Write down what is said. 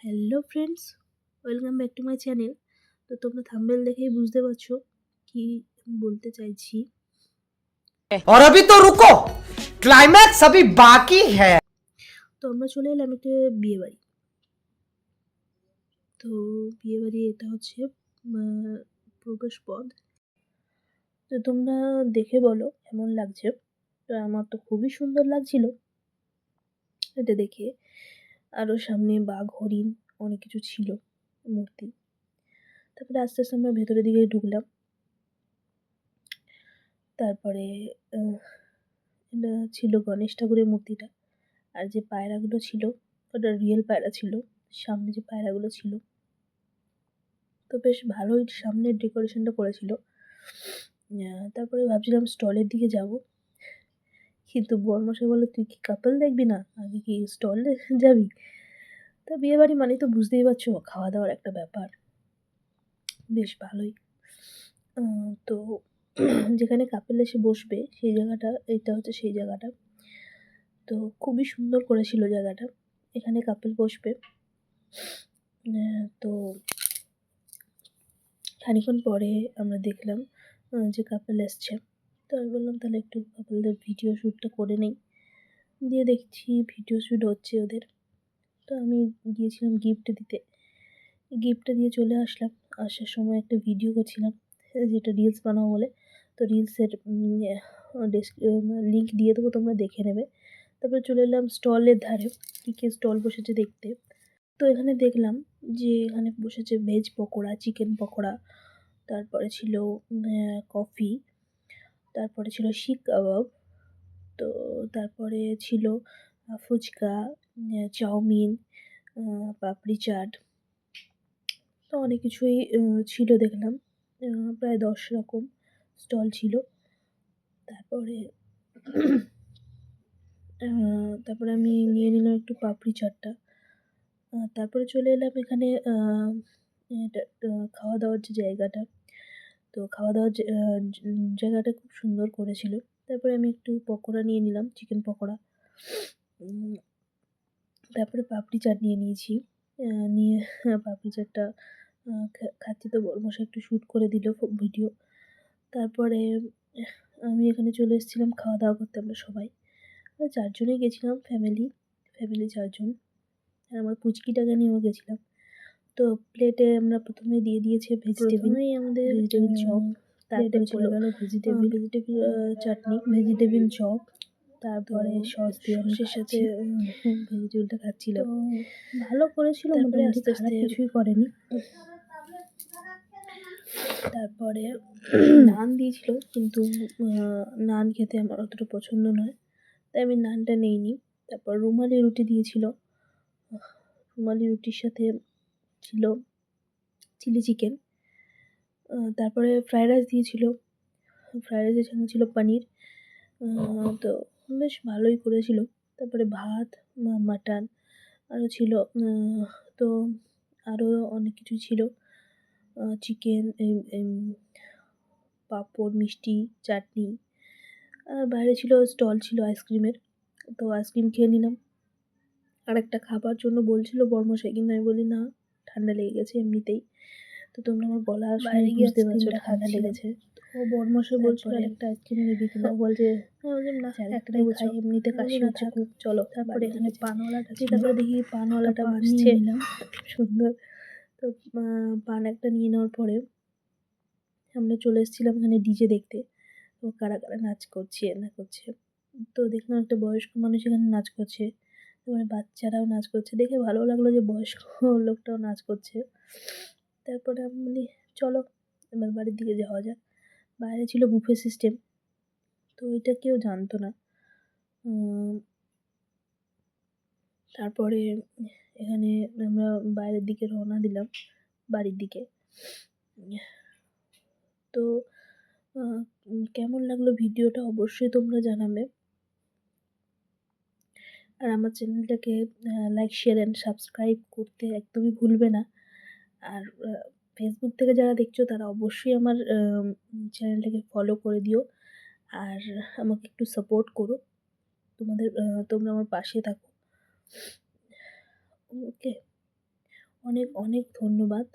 hello friends welcome back to my channel তো তোমরা thumbnail দেখেই বুঝতে পারছো কি বলতে চাইছি और अभी तो रुको क्लाइमैक्स अभी बाकी है তো আমরা চলে এলাম একটা বিয়ে বাড়ি তো বিয়ে বাড়ি এটা হচ্ছে আহ, প্রবেশ পথ তো তোমরা দেখে বলো কেমন লাগছে তো আমার তো খুবই সুন্দর লাগছিল এটা দেখে আরও সামনে বাঘ হরিণ অনেক কিছু ছিল মূর্তি। তারপরে আস্তে আস্তে আমরা ভেতরের দিকে ঢুকলাম। তারপরে এটা ছিল গণেশ ঠাকুরের মূর্তিটা। আর যে পায়রাগুলো ছিল, ওটা রিয়েল পায়রা ছিল। সামনে যে পায়রাগুলো ছিল। তো বেশ ভালোই সামনের ডেকোরেশনটা করেছিল। তারপরে ভাবছিলাম স্টলের দিকে যাব। কিন্তু বর্মশাই বলল তুই কি কাপল দেখবি না? আগে কি স্টল যাবি? তা বিয়ে বাড়ি মানে তো বুঝতেই পারছ খাওয়া দাওয়ার একটা ব্যাপার। বেশ ভালোই। তো যেখানে কাপেল এসে বসবে, সেই জায়গাটা এটা হচ্ছে সেই জায়গাটা। তো খুবই সুন্দর করেছিল জায়গাটা, এখানে কাপেল বসবে। তো খানিক্ষণ পরে আমরা দেখলাম যে কাপেল এসছে। তো আমি বললাম, তাহলে একটু কাপেলদের ভিডিও শ্যুটটা করে নেই। দিয়ে দেখছি ভিডিও শ্যুট হচ্ছে ওদের। তো আমি গিয়েছিলাম গিফট দিতে। গিফটটা দিয়ে চলে আসলাম। আসার সময় একটা ভিডিও করছিলাম, যেটা রিলস বানাবো বলে। তো রিলসের লিঙ্ক দিয়ে দেবো, তোমরা দেখে নেবে। তারপরে চলে এলাম স্টলের ধারে, কী কী স্টল বসেছে দেখতে। তো এখানে দেখলাম যে এখানে বসেছে ভেজ পকোড়া চিকেন পকোড়া, তারপরে ছিল কফি তারপরে ছিল শিক কাবাব, তো তারপরে ছিল ফুচকা চাউমিন পাপড়ি চাট, তো অনেক কিছুই ছিল দেখলাম। প্রায় দশ রকম স্টল ছিল। তারপরে তারপরে আমি নিয়ে নিলাম একটু পাপড়ি চাটটা। তারপরে চলে এলাম এখানে খাওয়া দাওয়ার যে জায়গাটা। তো খাওয়া দাওয়ার জায়গাটা খুব সুন্দর করেছিল। তারপরে আমি একটু পকোড়া নিয়ে নিলাম চিকেন পকোড়া। তারপরে পাপড়ি চাট নিয়ে নিয়েছি। নিয়ে পাপড়ি চাটটা খাচ্ছি তো বড়মশাই একটু শ্যুট করে দিল ভিডিও তারপরে আমি এখানে চলে এসেছিলাম খাওয়া দাওয়া করতে আমরা সবাই। আমরা চারজনেই গেছিলাম ফ্যামিলি ফ্যামিলি চারজন। আর আমার পুচকিটাকে নিয়েও গেছিলাম। তো প্লেটে আমরা প্রথমে দিয়ে দিয়েছি ভেজিটেবিল আমাদের ভেজিটেবিল চপ তারপরে চলে গেল vegetable vegetable chutney vegetable chop তারপরে সস দিয়ে সসের সাথে ভেজিটেবিলটা খাচ্ছিলাম। ভালো করেছিল তারপরে আস্তে আস্তে- কিছুই করেনি। তারপরে নান দিয়েছিল কিন্তু নান খেতে আমার অতটা পছন্দ নয় তাই আমি নানটা নেইনি। তারপর রুমালি রুটি দিয়েছিল। রুমালি রুটির সাথে ছিল চিলি চিকেন তারপরে ফ্রায়েড রাইস দিয়েছিল ফ্রায়েড রাইসের সঙ্গে ছিল পনির তো বেশ ভালোই করেছিল। তারপরে ভাত মাটন আরও ছিল তো আরও অনেক কিছু ছিল। চিকেন পাঁপড়, মিষ্টি, চাটনি, আর বাইরে ছিল স্টল ছিল আইসক্রিমের তো আইসক্রিম খেয়ে নিলাম। আর একটা খাবার জন্য বলছিল বর্মশাই, কিন্তু আমি বলি না ঠান্ডা লেগে গেছে এমনিতেই। তো তোমরা আমার গলা বাইরে গিয়ে বুঝতে পারছ ঠান্ডা। লেগেছে। ও বর্মশাই বলছিল একটা আইসক্রিম নিবি কিনা। বলছে না একটাই খাই, এমনিতে কাশি হচ্ছে খুব চলো তারপরে এখানে পানওয়ালাটা। তারপরে দেখি পানওয়ালাটা পান নিয়ে নিলাম। সুন্দর। তো পান একটা নিয়ে নেওয়ার পরে আমরা চলে এসেছিলাম এখানে ডিজে দেখতে। তো কারা কারা নাচ করছে না করছে। তো দেখলাম একটা বয়স্ক মানুষ এখানে নাচ করছে। তারপরে বাচ্চারাও নাচ করছে। দেখে ভালো লাগল যে বয়স্ক লোকটাও নাচ করছে। তারপরে আমি বলি, চলো, এবার বাড়ির দিকে যাওয়া যাক। বাইরে ছিল বুফে সিস্টেম তো এটা কেউ জানতো না। তারপরে এখানে আমরা বাইরের দিকে রওনা দিলাম, বাড়ির দিকে। তো কেমন লাগল ভিডিওটা অবশ্যই তোমরা জানাবে। আর আমার চ্যানেলটাকে লাইক শেয়ার অ্যান্ড সাবস্ক্রাইব করতে একদমই ভুলবে না। আর ফেসবুক থেকে যারা দেখছ, তারা অবশ্যই আমার চ্যানেলটাকে ফলো করে দিও। আর আমাকে একটু সাপোর্ট করো। তোমাদের তোমরা আমার পাশে থাকো। ওকে। অনেক অনেক ধন্যবাদ।